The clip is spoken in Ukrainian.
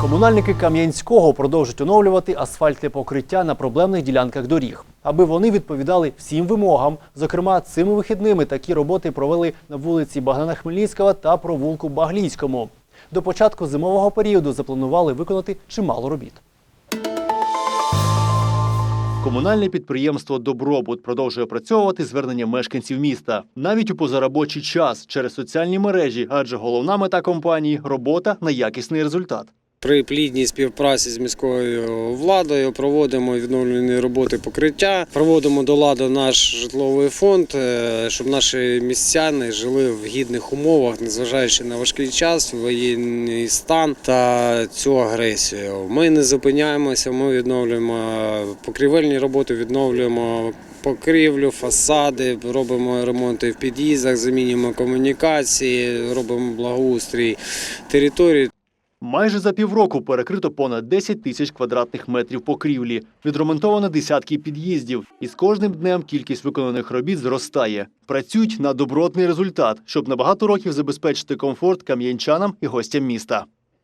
Комунальники Кам'янського продовжують оновлювати асфальтне покриття на проблемних ділянках доріг, аби вони відповідали всім вимогам. Зокрема, цими вихідними такі роботи провели на вулиці Богдана Хмельницького та провулку Баглійському. До початку зимового періоду запланували виконати чимало робіт. Комунальне підприємство Добробут продовжує опрацьовувати звернення мешканців міста навіть у позаробочий час через соціальні мережі, адже головна мета компанії робота на якісний результат. При плідній співпраці з міською владою проводимо відновлені роботи покриття, проводимо до ладу наш житловий фонд, е, щоб наші містяни жили в гідних умовах, незважаючи на важкий час, воєнний стан та цю агресію. Ми не зупиняємося, ми відновлюємо покрівельні роботи, відновлюємо. Покрівлю, фасади, робимо ремонти в під'їздах, замінюємо комунікації, робимо благоустрій території. Майже за півроку перекрито понад 10 тисяч квадратних метрів покрівлі, відремонтовано десятки під'їздів, і з кожним днем кількість виконаних робіт зростає. Працюють на добротний результат, щоб на багато років забезпечити комфорт кам'янчанам і гостям міста.